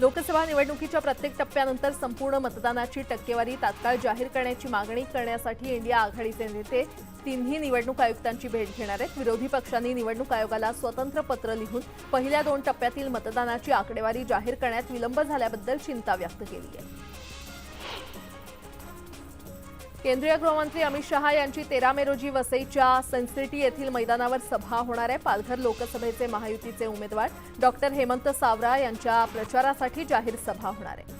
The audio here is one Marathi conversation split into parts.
लोकसभा निवडणुकीच्या प्रत्येक टप्प्यानंतर संपूर्ण मतदानाची टक्केवारी तात्काळ जाहीर करण्याची मागणी करण्यासाठी इंडिया आघाडीचे नेते तिन्ही निवडणूक आयुक्तांची भेट घेणार आहेत. विरोधी पक्षांनी निवडणूक आयोगाला स्वतंत्र पत्र लिहून पहिल्या दोन टप्प्यातील मतदानाची आकडेवारी जाहीर करण्यात विलंब झाल्याबद्दल चिंता व्यक्त केली आहे. केंद्रीय गृहमंत्री अमित शहा यांची तेरा मे रोजी वसईच्या सनसिटी येथील मैदानावर सभा होणार आहे. पालघर लोकसभेचे महायुतीचे उमेदवार डॉक्टर हेमंत सावरा यांच्या प्रचारासाठी जाहीर सभा होणार आहे.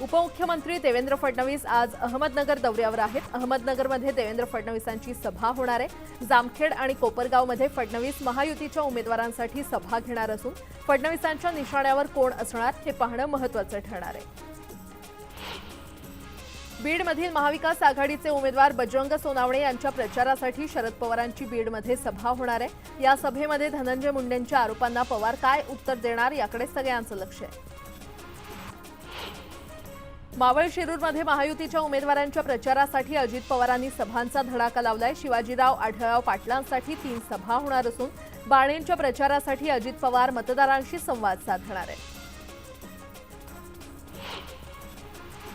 उपमुख्यमंत्री देवेंद्र फडणवीस आज अहमदनगर दौऱ्यावर आहेत. अहमदनगरमध्ये देवेंद्र फडणवीसांची सभा होणार आहे. जामखेड आणि कोपरगावमध्ये फडणवीस महायुतीच्या उमेदवारांसाठी सभा घेणार असून फडणवीसांच्या निशाण्यावर कोण असणार हे पाहणं महत्त्वाचं ठरणार आहे. बीडमधील महाविकास आघाडीचे उमेदवार बजरंग सोनावणे यांच्या प्रचारासाठी शरद पवारांची बीडमध्ये सभा होणार आहे. या सभेमध्ये धनंजय मुंडेंच्या आरोपांना पवार काय उत्तर देणार याकडे सगळ्यांचं लक्ष आहे. मावळ शिरूरमध्ये महायुतीच्या उमेदवारांच्या प्रचारासाठी अजित पवारांनी सभांचा धडाका लावलाय. शिवाजीराव आढळराव पाटलांसाठी तीन सभा होणार असून बाणेंच्या प्रचारासाठी अजित पवार मतदारांशी संवाद साधणार आहेत.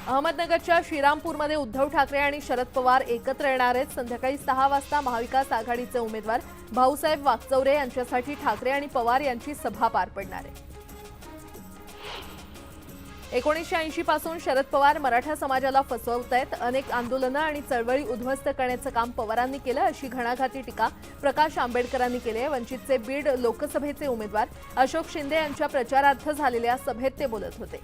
अहमदनगरच्या श्रीरामपूरमध्ये उद्धव ठाकरे आणि शरद पवार एकत्र येणार आहेत. संध्याकाळी सहा वाजता महाविकास आघाडीचे उमेदवार भाऊसाहेब वागचौरे यांच्यासाठी ठाकरे आणि पवार यांची सभा पार पडणार आहे. एकोणीसशे ऐंशी पासून शरद पवार मराठा समाजाला फसवत आहेत. अनेक आंदोलनं आणि चळवळी उद्ध्वस्त करण्याचं काम पवारांनी केलं अशी घणाघाती टीका प्रकाश आंबेडकरांनी केली आहे. वंचितचे बीड लोकसभेचे उमेदवार अशोक शिंदे यांच्या प्रचारार्थ झालेल्या सभेत ते बोलत होते.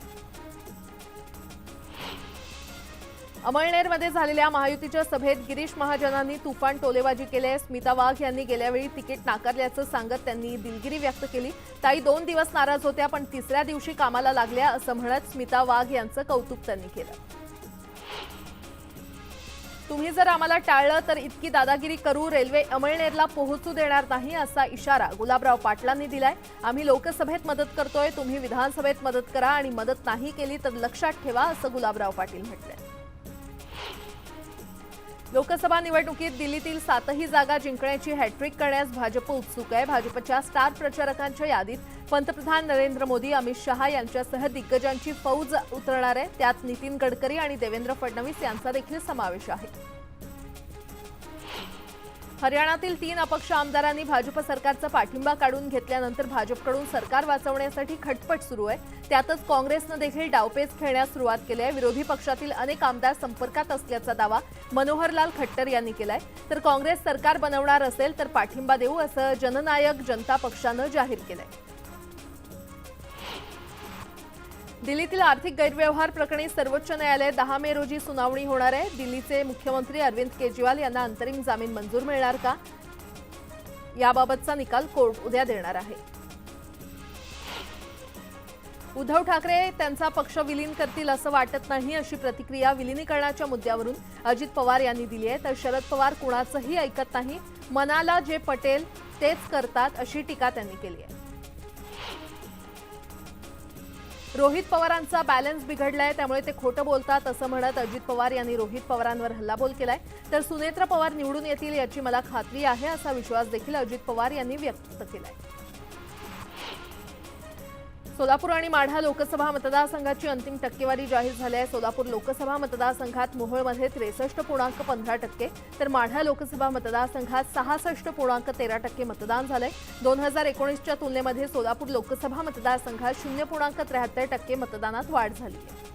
अमळनेरमध्ये झालेल्या महायुतीच्या सभेत गिरीश महाजनांनी तुफान टोलेबाजी केली. आहे स्मिता वाघ यांनी गेल्यावेळी तिकीट नाकारल्याचं सांगत त्यांनी दिलगिरी व्यक्त केली. ताई दोन दिवस नाराज होत्या पण तिसऱ्या दिवशी कामाला लागल्या असं म्हणत स्मिता वाघ यांचं कौतुक त्यांनी केलं. तुम्ही जर आम्हाला टाळलं तर इतकी दादागिरी करू रेल्वे अमळनेरला पोहोचू देणार नाही असा इशारा गुलाबराव पाटलांनी दिलाय. आम्ही लोकसभेत मदत करतोय तुम्ही विधानसभेत मदत करा आणि मदत नाही केली तर लक्षात ठेवा असं गुलाबराव पाटील म्हटलंय लोकसभा निवडणुकीत दिल्लीतील सातही जागा जिंकण्याची हॅट्रिक करण्यास भाजप उत्सुक आहे. भाजपच्या स्टार प्रचारकांच्या यादीत पंतप्रधान नरेंद्र मोदी अमित शहा यांच्यासह दिग्गजांची फौज उतरणार आहे. त्यात नितीन गडकरी आणि देवेंद्र फडणवीस यांचा देखील समावेश आहे. हरियाणातील तीन अपक्ष आमदारांनी भाजप सरकारचा पाठिंबा काढून घेतल्यानंतर भाजपकडून सरकार वाचवण्यासाठी खटपट सुरू आहे. त्यातच काँग्रेसनं देखील डावपेच खेळण्यास सुरुवात केली आहे. विरोधी पक्षातील अनेक आमदार संपर्कात असल्याचा दावा मनोहरलाल खट्टर यांनी केलाय. तर काँग्रेस सरकार बनवणार असेल तर पाठिंबा देऊ असं जननायक जनता पक्षानं जाहीर केलंय. दिल्लीतील आर्थिक गैरव्यवहार प्रकरणी सर्वोच्च न्यायालयात दहा मे रोजी सुनावणी होणार आहे. दिल्लीचे मुख्यमंत्री अरविंद केजरीवाल यांना अंतरिम जामीन मंजूर मिळणार का? याबाबतचा निकाल कोर्ट उद्या देणार आहे. उद्धव ठाकरे त्यांचा पक्ष विलीन करतील असं वाटत नाही अशी प्रतिक्रिया विलिनीकरणाच्या मुद्द्यावरून अजित पवार यांनी दिली आहे. तर शरद पवार कुणाचंही ऐकत नाही. मनाला जे पटेल तेच करतात अशी टीका त्यांनी केली आहे. रोहित पवारांचा बॅलन्स बिघडलाय त्यामुळे ते खोटं बोलतात असं म्हणत अजित पवार यांनी रोहित पवारांवर हल्लाबोल केलाय. तर सुनेत्र पवार निवडून येतील याची मला खात्री आहे असा विश्वास देखील अजित पवार यांनी व्यक्त केलाय. सोलापूर आणि माढा लोकसभा मतदारसंघाची अंतिम टक्केवारी जाहीर झाली आहे. सोलापूर लोकसभा मतदारसंघात मोहोळमध्ये त्रेसष्ट पूर्णांक पंधरा टक्के तर माढा लोकसभा मतदारसंघात सहासष्ट पूर्णांक तेरा टक्के मतदान झालंय. दोन हजार एकोणीसच्या तुलनेमध्ये सोलापूर लोकसभा मतदारसंघात शून्य पूर्णांक त्र्याहत्तर टक्के मतदानात वाढ झाली आहे.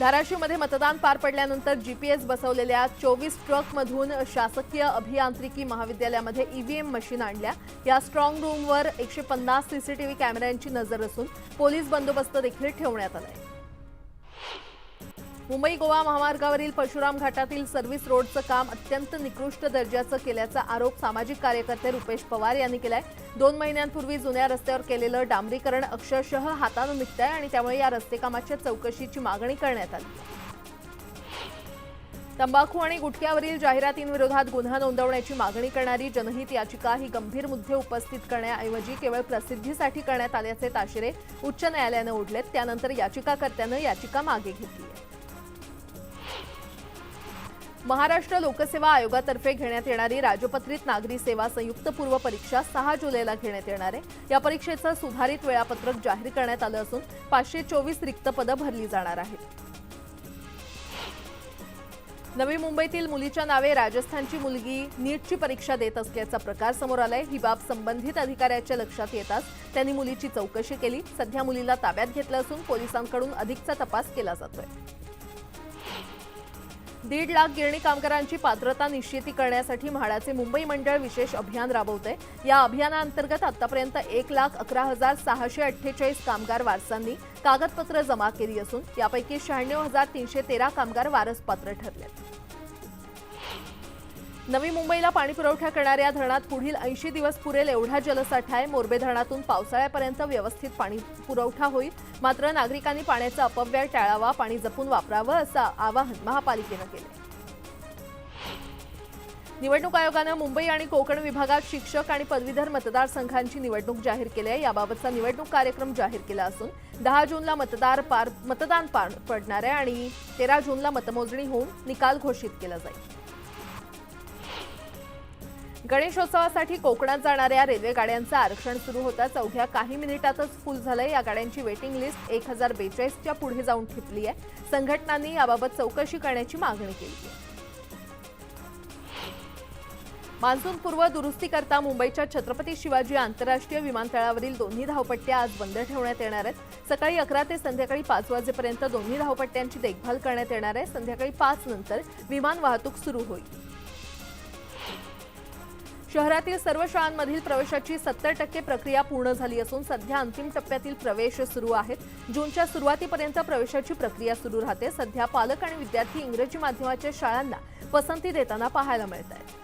धाराशिवमध्ये मतदान पार पडल्यानंतर जीपीएस बसवलेल्या चोवीस ट्रकमधून शासकीय अभियांत्रिकी महाविद्यालयामध्ये ईव्हीएम मशीन आणल्या. या स्ट्रॉंग रूमवर एकशे पन्नास सीसीटीव्ही कॅमेऱ्यांची नजर असून पोलीस बंदोबस्त देखील ठेवण्यात आलाय. मुंबई गोवा महामार्गावरील परशुराम घाटातील सर्व्हिस रोडचं काम अत्यंत निकृष्ट दर्जाचं केल्याचा आरोप सामाजिक कार्यकर्ते रुपेश पवार यांनी केलाय. दोन महिन्यांपूर्वी जुन्या रस्त्यावर केलेलं डांबरीकरण अक्षरशः हातानं निघतंय आणि त्यामुळे या रस्ते कामाच्या चौकशीची मागणी करण्यात आली. तंबाखू आणि गुटख्यावरील जाहिरातींविरोधात गुन्हा नोंदवण्याची मागणी करणारी जनहित याचिका ही गंभीर मुद्दे उपस्थित करण्याऐवजी केवळ प्रसिद्धीसाठी करण्यात आल्याचे ताशेरे उच्च न्यायालयानं ओढलेत. त्यानंतर याचिकाकर्त्यानं याचिका मागे घेतली महाराष्ट्र लोकसेवा आयोगातर्फे घेण्यात येणारी राजपत्रित नागरी सेवा संयुक्त पूर्व परीक्षा सहा जुलैला घेण्यात येणार आहे. या परीक्षेचं सुधारित वेळापत्रक जाहीर करण्यात आलं असून पाचशे चोवीस रिक्त पदं भरली जाणार आहेत. नवी मुंबईतील मुलीच्या नावे राजस्थानची मुलगी नीटची परीक्षा देत असल्याचा प्रकार समोर आलाय. ही बाब संबंधित अधिकाऱ्याच्या लक्षात येताच त्यांनी मुलीची चौकशी केली. सध्या मुलीला ताब्यात घेतलं असून पोलिसांकडून अधिकचा तपास केला जातोय. दीड लाख गिरणी कामगारांची पात्रता निश्चिती करण्यासाठी म्हाडाचे मुंबई मंडळ विशेष अभियान राबवते. या अभियानाअंतर्गत आतापर्यंत एक लाख अकरा हजार सहाशे अठ्ठेचाळीस कामगार वारसांनी कागदपत्र जमा केली असून यापैकी शहाण्णव हजार तीनशे तेरा कामगार वारसपात्र ठरले नवी मुंबईला पाणी पुरवठा करणाऱ्या धरणात पुढील ऐंशी दिवस पुरेल एवढा जलसाठा आहे मोरबे धरणातून पावसाळ्यापर्यंत व्यवस्थित पाणी पुरवठा होईल. मात्र नागरिकांनी पाण्याचा अपव्यय टाळावा पाणी जपून वापरावं असं आवाहन महापालिकेनं केलं निवडणूक आयोगानं मुंबई आणि कोकण विभागात शिक्षक आणि पदवीधर मतदारसंघांची निवडणूक जाहीर केली आहे. याबाबतचा निवडणूक कार्यक्रम जाहीर केला असून दहा जूनला मतदार पार मतदान पार पडणार आहे आणि तेरा जूनला मतमोजणी होऊन निकाल घोषित केला जाईल. गणेशोत्सवासाठी कोकणात जाणाऱ्या रेल्वे गाड्यांचं आरक्षण सुरू होताच अवघ्या काही मिनिटातच फुल झालंय. या गाड्यांची वेटिंग लिस्ट एक हजार बेचाळीसच्या पुढे जाऊन ठिपली आहे. संघटनांनी याबाबत चौकशी करण्याची मागणी केली आहे. मान्सूनपूर्व दुरुस्तीकरता मुंबईच्या छत्रपती शिवाजी आंतरराष्ट्रीय विमानतळावरील दोन्ही धावपट्ट्या आज बंद ठेवण्यात येणार आहेत. सकाळी अकरा ते संध्याकाळी पाच वाजेपर्यंत दोन्ही धावपट्ट्यांची देखभाल करण्यात येणार आहे. संध्याकाळी पाच नंतर विमान वाहतूक सुरू होईल. शहरातील सर्व शाळांमधील प्रवेशाची सत्तर टक्के प्रक्रिया पूर्ण झाली असून सध्या अंतिम टप्प्यातील प्रवेश सुरू आहेत. जूनच्या सुरुवातीपर्यंत प्रवेशाची प्रक्रिया सुरू राहते. सध्या पालक आणि विद्यार्थी इंग्रजी माध्यमाच्या शाळांना पसंती देताना पाहायला मिळत आहे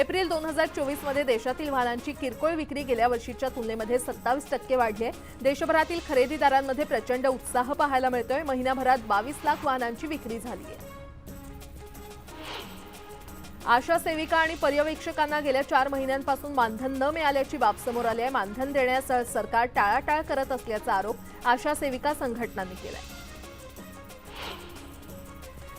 एप्रिल दोन हजार चोवीसमध्ये देशातील वाहनांची किरकोळ विक्री गेल्या वर्षीच्या तुलनेमध्ये सत्तावीस टक्के वाढली आहे. देशभरातील खरेदीदारांमध्ये प्रचंड उत्साह पाहायला मिळतोय. महिन्याभरात बावीस लाख वाहनांची विक्री झाली आहे. आशा सेविका आणि पर्यवेक्षकांना गेल्या चार महिन्यांपासून मानधन न मिळाल्याची बाब समोर आली आहे. मानधन देण्यास सरकार टाळाटाळ करत असल्याचा आरोप आशा सेविका संघटनांनी केलाय.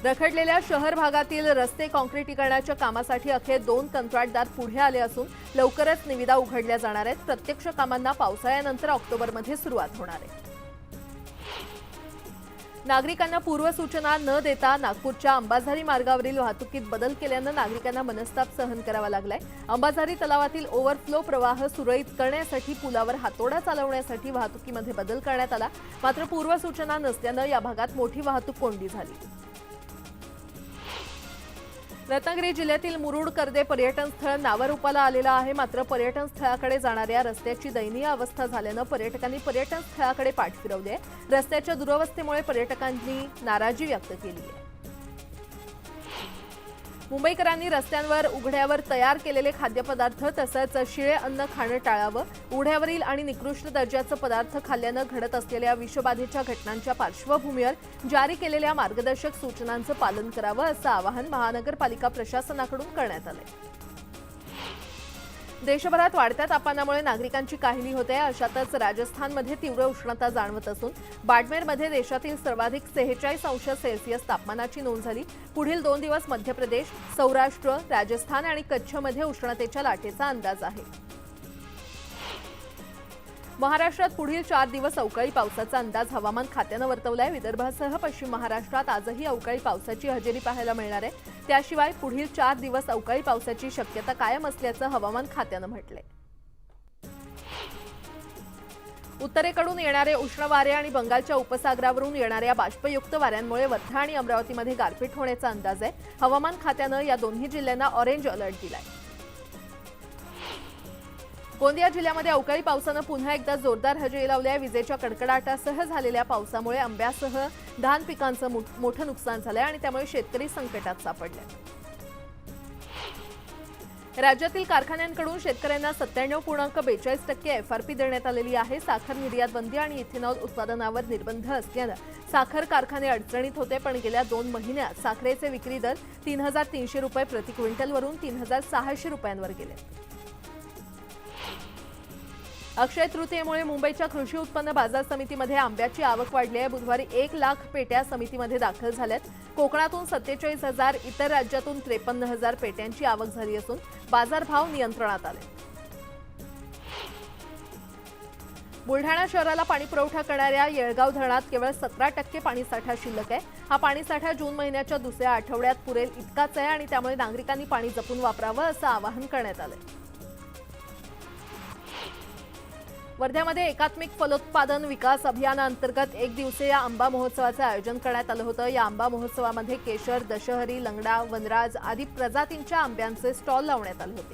रखडलेल्या शहर भागातील रस्ते काँक्रिटीकरणाच्या कामासाठी अखेर दोन कंत्राटदार पुढे आले असून लवकरच निविदा उघडल्या जाणार आहेत. प्रत्यक्ष कामांना पावसाळ्यानंतर ऑक्टोबरमध्ये सुरुवात होणार आहे. नागरिकांना पूर्वसूचना न देता नागपूरच्या अंबाझारी मार्गावरील वाहतुकीत बदल केल्यानं नागरिकांना मनस्ताप सहन करावा लागलाय. अंबाझारी तलावातील ओव्हरफ्लो प्रवाह सुरळीत करण्यासाठी पुलावर हातोडा चालवण्यासाठी वाहतुकीमध्ये बदल करण्यात आला. मात्र पूर्वसूचना नसल्यानं या भागात मोठी वाहतूक कोंडी झाली. रत्नागिरी जिल्ह्यातील मुरुड कर्दे पर्यटन स्थळ नावारूपाला आलेलं आहे. मात्र पर्यटन स्थळाकडे जाणाऱ्या रस्त्याची दयनीय अवस्था झाल्यानं पर्यटकांनी पर्यटन स्थळाकडे पाठ फिरवली. आहे रस्त्याच्या दुरवस्थेमुळे पर्यटकांनी नाराजी व्यक्त केली आहे. मुंबईकरांनी रस्त्यांवर उघड्यावर तयार केलेले खाद्यपदार्थ तसंच शिळे अन्न खाणं टाळावं. उघड्यावरील आणि निकृष्ट दर्जाचं पदार्थ खाल्ल्यानं घडत असलेल्या विषबाधेच्या घटनांच्या पार्श्वभूमीवर जारी केलेल्या मार्गदर्शक सूचनांचं पालन करावं असं आवाहन महानगरपालिका प्रशासनाकडून करण्यात आलंय. देशभरात वाढत्या तापमानामुळे नागरिकांची काहिली होते. अशातच राजस्थानमध्ये तीव्र उष्णता जाणवत असून बाडमेरमध्ये देशातील सर्वाधिक सेहेचाळीस अंश सेल्सिअस तापमानाची नोंद झाली. पुढील दोन दिवस मध्य प्रदेश सौराष्ट्र राजस्थान आणि कच्छमध्ये उष्णतेच्या लाटेचा अंदाज आहे. महाराष्ट्रात पुढील चार दिवस अवकाळी पावसाचा अंदाज हवामान खात्यानं वर्तवलाय. विदर्भासह पश्चिम महाराष्ट्रात आजही अवकाळी पावसाची हजेरी पाहायला मिळणार आहे. त्याशिवाय पुढील चार दिवस अवकाळी पावसाची शक्यता कायम असल्याचं हवामान खात्यानं म्हटलंय. उत्तरेकडून येणारे उष्ण वारे आणि बंगालच्या उपसागरावरून येणाऱ्या बाष्पयुक्त वाऱ्यांमुळे वर्धा आणि अमरावतीमध्ये गारपीट होण्याचा अंदाज आहे. हवामान खात्यानं या दोन्ही जिल्ह्यांना ऑरेंज अलर्ट दिलाय. गोंदिया जिल्ह्यामध्ये अवकाळी पावसानं पुन्हा एकदा जोरदार हजेरी लावली आहे. विजेच्या कडकडाटासह झालेल्या पावसामुळे आंब्यासह धान पिकांचं मोठं नुकसान झालंय आणि त्यामुळे शेतकरी संकटात सापडले राज्यातील कारखान्यांकडून शेतकऱ्यांना सत्त्याण्णव पूर्णांक बेचाळीस टक्के एफआरपी देण्यात आलेली आहे. साखर निर्यात बंदी आणि इथेनॉल उत्पादनावर निर्बंध असल्यानं साखर कारखाने अडचणीत होते पण गेल्या दोन महिन्यात साखरेचे विक्री दर तीन हजार तीनशे रुपये प्रति क्विंटलवरून तीन हजार सहाशे रुपयांवर गेले. अक्षय तृतीयेमुळे मुंबईच्या कृषी उत्पन्न बाजार समितीमध्ये आंब्याची आवक वाढली आहे. बुधवारी एक लाख पेट्या समितीमध्ये दाखल झाल्यात. कोकणातून सत्तेचाळीस हजार इतर राज्यातून त्रेपन्न हजार पेट्यांची आवक झाली असून बाजारभाव नियंत्रणात आले. बुलढाणा शहराला पाणी पुरवठा करणाऱ्या येळगाव धरणात केवळ सतरा टक्के पाणीसाठा शिल्लक आहे. हा पाणीसाठा जून महिन्याच्या दुसऱ्या आठवड्यात पुरेल इतकाच आहे आणि त्यामुळे नागरिकांनी पाणी जपून वापरावं असं आवाहन करण्यात आलंय. वर्ध्यामध्ये एकात्मिक फलोत्पादन विकास अभियानाअंतर्गत एक दिवसीय आंबा महोत्सवाचं आयोजन करण्यात आलं होतं. या आंबा महोत्सवामध्ये केशर दशहरी लंगडा वनराज आदी प्रजातींच्या आंब्यांचे स्टॉल लावण्यात आले होते.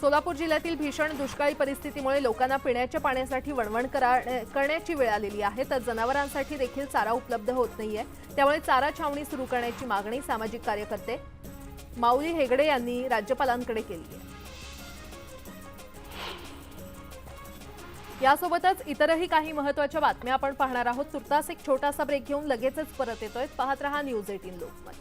सोलापूर जिल्ह्यातील भीषण दुष्काळी परिस्थितीमुळे लोकांना पिण्याच्या पाण्यासाठी वणवण करा- करण्याची वेळ आलेली आहे. तर जनावरांसाठी देखील चारा उपलब्ध होत नाहीये. त्यामुळे चारा छावणी सुरू करण्याची मागणी सामाजिक कार्यकर्ते माऊली हेगडे यांनी राज्यपालांकडे केली आहे. यासोबतच इतरही काही महत्त्वाच्या बातम्या आपण पाहणार आहोत. तुर्तास एक छोटासा ब्रेक घेऊन लगेचच परत येतोय. पाहत रहा न्यूज एटीन लोकमत.